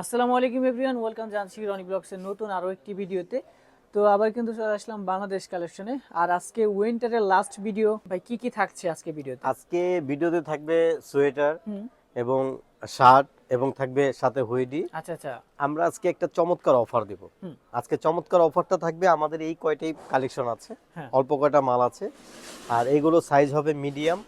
আসসালামু আলাইকুম everyone welcome জানছি রনি ব্লগসের নতুন আরও একটি ভিডিওতে। তো আবার কিন্তু চলে আসলাম বাংলাদেশ কালেকশনে। আর আজকে উইন্টারের লাস্ট ভিডিও ভাই কি কি থাকছে আজকে ভিডিওতে? আজকে ভিডিওতে থাকবে সোয়েটার এবং শার্ট এবং থাকবে সাথে হুইডি। আচ্ছা আচ্ছা। আমরা আজকে একটা চমৎকার অফার দেব। আজকে চমৎকার অফারটা থাকবে আমাদের এই কয়টাই কালেকশন আছে। হ্যাঁ। অল্প কয়টা মাল আছে। আর এগুলো সাইজ হবে মিডিয়াম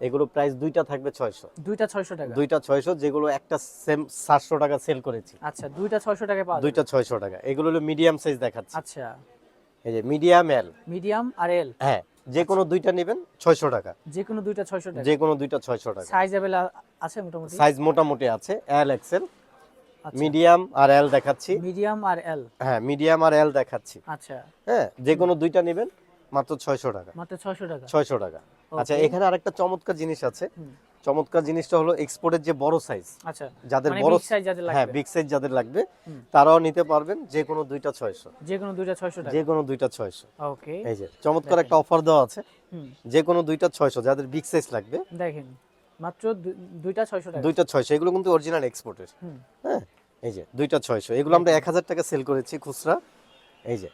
এগুলো প্রাইস দুইটা থাকবে ছয়শো। দুইটা ছয়শো টাকা। দুইটা ছয়শো যেগুলো একটা সেম সাতশো টাকা সেল করেছি। আচ্ছা দুইটা ছয়শো টাকায় পাওয়া দুইটা ছয়শো টাকা। এগুলো হলো মিডিয়াম সাইজ দেখাচ্ছি। আচ্ছা। এই যে মিডিয়াম এল মিডিয়াম আর এল হ্যাঁ যে কোনো দুইটা নেবেন ছয়শো টাকা। যে কোনো দুইটা ছয়শো টাকা। যে কোনো দুইটা ছয়শো টাকা। সাইজ অ্যাভেল আছে মোটামুটি? সাইজ মোটামুটি আছে এল এক্সেল আচ্ছা। মিডিয়াম আর এল দেখাচ্ছি। মিডিয়াম আর এল হ্যাঁ মিডিয়াম আর এল দেখাচ্ছি। আচ্ছা। হ্যাঁ যে কোনো দুইটা নেবেন মাত্র ছয়শো টাকা। মাত্র ছয়শো টাকা। ছয়শো টাকা। আচ্ছা এখানে আরেকটা চমৎকার জিনিস আছে। চমৎকার জিনিসটা হলো এক্সপোর্টের যে বড় সাইজ আচ্ছা যাদের মানে বড় big size যাদের হ্যাঁ বিগ সাইজ যাদের লাগবে তারাও নিতে পারবেন যে কোনো দুইটা ছয়শো। যে কোনো দুইটা ছয়শো টাকা। যে কোনো দুইটা ছয়শো। ওকে এই যে চমৎকার একটা অফার দেওয়া আছে। যে কোনো দুইটা ছয়শো যাদের বিগ সাইজ লাগবে। দেখেন মাত্র দুইটা ছয়শো টাকা। দুইটা ছয়শো এগুলো কিন্তু অরিজিনাল এক্সপোর্টের হ্যাঁ এই যে দুইটা ছয়শো। এগুলো আমরা এক হাজার টাকা সেল করেছি খুচরা। এই যে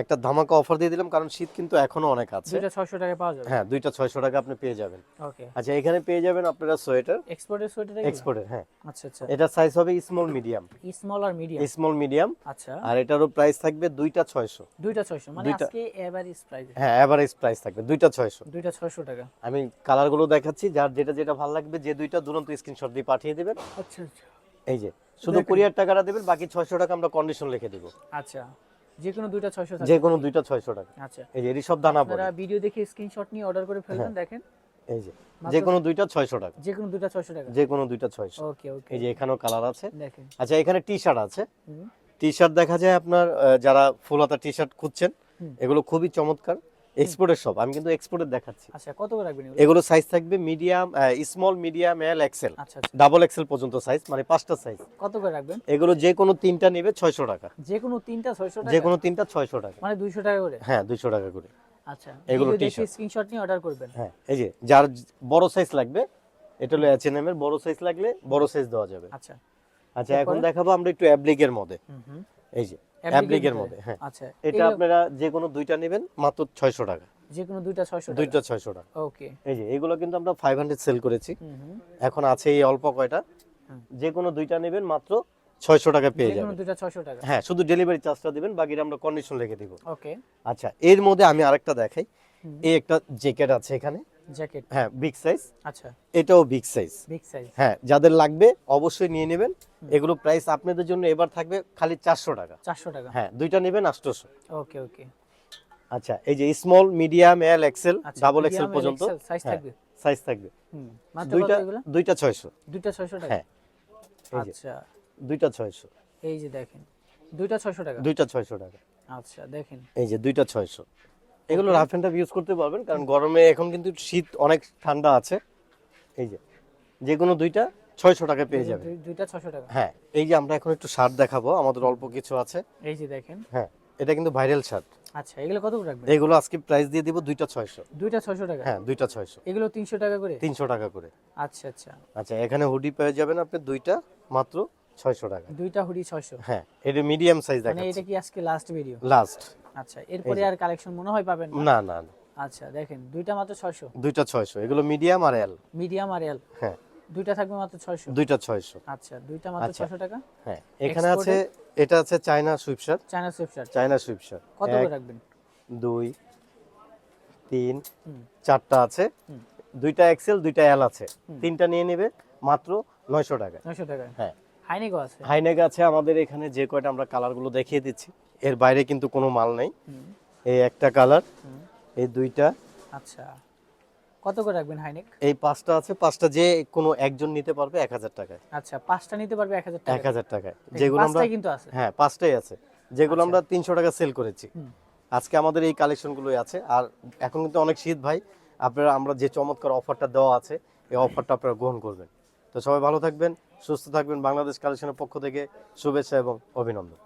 একটা ধামাকা অফার দিয়ে দিলাম কারণ শীত কিন্তু এখনও অনেক আছে। দুইটা ছয়শো টাকায় পাওয়া যাবে। হ্যাঁ দুইটা ছয়শো টাকা আপনি পেয়ে যাবেন। ওকে। আচ্ছা এখানে পেয়ে যাবেন আপনারা সোয়েটার। এক্সপোর্টের সোয়েটার এক্সপোর্টের হ্যাঁ। আচ্ছা আচ্ছা। এটার সাইজ হবে স্মল মিডিয়াম স্মল আর মিডিয়াম স্মল মিডিয়াম আচ্ছা। আর এটারও প্রাইস থাকবে দুইটা ছয়শো। দুইটা ছয়শো মানে আজকে এভারেজ প্রাইস হ্যাঁ অ্যাভারেজ প্রাইস থাকবে দুইটা ছয়শো। দুইটা ছয়শো টাকা। আমি কালারগুলো দেখাচ্ছি যার যেটা যেটা ভালো লাগবে যে দুইটা দুরন্ত স্ক্রিনশট দিয়ে পাঠিয়ে দেবেন। আচ্ছা আচ্ছা। এই যে শুধু। কুরিয়ার টাকাটা দেবেন বাকি ছয়শো টাকা আমরা কন্ডিশন লিখে দেবো। আচ্ছা। যে কোনো দুইটা ছয়শো যে কোনো দুইটা ছয়শো টাকা। আচ্ছা। এই যে এরই সব দানা পড়ে। আপনারা ভিডিও দেখে স্ক্রিনশট নিয়ে অর্ডার করে ফেলবেন দেখেন। এই যে যে কোনো দুইটা ছয়শো টাকা। যে কোনো দুইটা ছয়শো টাকা। যে কোনো দুইটা ছয়শো। ওকে ওকে এই যে এখানেও কালার আছে। দেখেন। আচ্ছা এখানে টি শার্ট আছে। টি শার্ট দেখা যায় আপনার যারা ফুল হাতা টি শার্ট খুঁজছেন এগুলো খুবই চমৎকার। এক্সপোর্টের সব আমি কিন্তু এক্সপোর্টের দেখাচ্ছি। আচ্ছা কত করে রাখবেন এগুলো? সাইজ থাকবে medium small medium L XL আচ্ছা আচ্ছা। ডাবল এক্সেল পর্যন্ত সাইজ মানে পাঁচটা সাইজ কত করে রাখবেন? এগুলো যে কোনো তিনটা নেবে ছয়শো টাকা। যে কোনো তিনটা ছয়শো যে কোনো তিনটা ছয়শো টাকা। মানে দুইশো টাকা করে? হ্যাঁ দুইশো টাকা করে। আচ্ছা এগুলো t-shirt। স্ক্রিনশট নিয়ে অর্ডার করবেন। হ্যাঁ এই যে যার বড় সাইজ লাগবে এটা হলো এইচ এর বড় সাইজ লাগলে বড় সাইজ দেওয়া যাবে। আচ্ছা। আচ্ছা এখন দেখাবো আমরা একটু অ্যাবলিকের মধ্যে। হুম। এই যে ভিতরে? মধ্যে। হ্যাঁ। আচ্ছা এটা আপনারা যে কোনো দুইটা নেবেন মাত্র ছয়শো টাকা। যে কোনো দুইটা ছয়শো টাকা? দুইটা ছয়শো টাকা। ওকে এই যে এগুলো কিন্তু আমরা ফাইভ হান্ড্রেড সেল করেছি। এখন আছে এই অল্প কয়টা। হুম। যে কোনো দুইটা নেবেন মাত্র ছয়শো টাকা পেয়ে যাবেন। দুইটা ছয়শো টাকা। হ্যাঁ শুধু ডেলিভারি চার্জটা দিবেন বাকিটা আমরা কন্ডিশন লিখে দিব। ওকে আচ্ছা এর মধ্যে আমি আরেকটা দেখাই। এই একটা জ্যাকেট আছে এখানে। জ্যাকেট? হ্যাঁ বিগ সাইজ আচ্ছা। এটাও বিগ সাইজ বিগ সাইজ হ্যাঁ যাদের লাগবে অবশ্যই নিয়ে নেবেন। এগুলো প্রাইস আপনাদের জন্য এবার থাকবে খালি চারশো টাকা। চারশো টাকা। হ্যাঁ দুইটা নেবেন আটশোশো। ওকে ওকে আচ্ছা এই যে small medium L XL double XL পর্যন্ত। সাইজ হ্যাঁ, থাকবে? সাইজ থাকবে। হুম দুইটা দুইটা ছয়শো। দুইটা ছয়শো টাকা? হ্যাঁ আচ্ছা। দুইটা ছয়শো। এই যে দেখেন দুইটা ছয়শো টাকা? দুইটা ছয়শো টাকা। আচ্ছা দেখেন। এই যে দুইটা ছয়শো। এগুলো রাফ অ্যান্ড টাফ ইউজ করতে পারবেন কারণ গরমে এখন কিন্তু শীত অনেক ঠান্ডা আছে। এই যে যে কোনো দুইটা ছয়শো টাকা পেয়ে দুই- দুইটা ছয়শো টাকা। হ্যাঁ এই যে আমরা এখন একটু শার্ট দেখাবো আমাদের অল্প কিছু আছে। এই যে দেখেন। হ্যাঁ এটা কিন্তু ভাইরাল শার্ট আচ্ছা এগুলো কত করে রাখবেন? এগুলো আজকে প্রাইস দিয়ে দিব দুইটা ছয়শো। দুইটা ছয়শো টাকা? হ্যাঁ দুইটা ছয়শো। এগুলো তিনশো টাকা করে? তিনশো টাকা করে। আচ্ছা আচ্ছা। আচ্ছা এখানে হুডি পেয়ে যাবেন আপনি দুইটা মাত্র ছয়শো টাকা। দুইটা হুডি ছয়শো। হ্যাঁ এটা মিডিয়াম সাইজ মানে দেখাচ্ছি। এটা কি আজকে লাস্ট ভিডিও লাস্ট আচ্ছা এরপরে আর কালেকশন মনে হয় পাবেন না? না না আচ্ছা দেখেন দুইটা মাত্র ছয়শো। দুইটা ছয়শো এগুলো মিডিয়াম আর এল মিডিয়াম আর এল হ্যাঁ। দুইটা থাকবে মাত্র ছয়শো? দুইটা ছয়শো। আচ্ছা দুইটা মাত্র আচ্ছা। ছয়শো টাকা? হ্যাঁ এখানে আছে এটা আছে China sweatshirt China sweatshirt China sweatshirt কত করে রাখবেন? দুই তিন। চারটা আছে। দুইটা এক্সেল দুইটা এল আছে। তিনটা নিয়ে নেবে মাত্র নয়শো টাকা নয়শো টাকা হ্যাঁ। হাইনেকও আছে? আছে আমাদের এখানে যে কয়টা আমরা কালারগুলো দেখিয়ে দিচ্ছি। এর বাইরে কিন্তু কোনো মাল নাই। এই একটা কালার এই দুইটা। আচ্ছা। কত করে রাখবেন হাইনেক? এই পাঁচটা আছে পাঁচটা যে কোনো একজন নিতে পারবে এক হাজার টাকায়। আচ্ছা পাঁচটা নিতে পারবে এক হাজার এক টাকা হাজার টাকায়। যেগুলো আমরা পাঁচটাই কিন্তু আছে। হ্যাঁ পাঁচটাই আছে। যেগুলো আমরা তিনশো টাকা সেল করেছি। আজকে আমাদের এই কালেকশনগুলোই আছে। আর এখন কিন্তু অনেক শীত ভাই। আপনারা আমরা যে চমৎকার অফারটা দেওয়া আছে এই অফারটা আপনারা গ্রহণ করবেন। তো সবাই ভালো থাকবেন সুস্থ থাকবেন। বাংলাদেশ কালেকশনের পক্ষ থেকে শুভেচ্ছা এবং অভিনন্দন।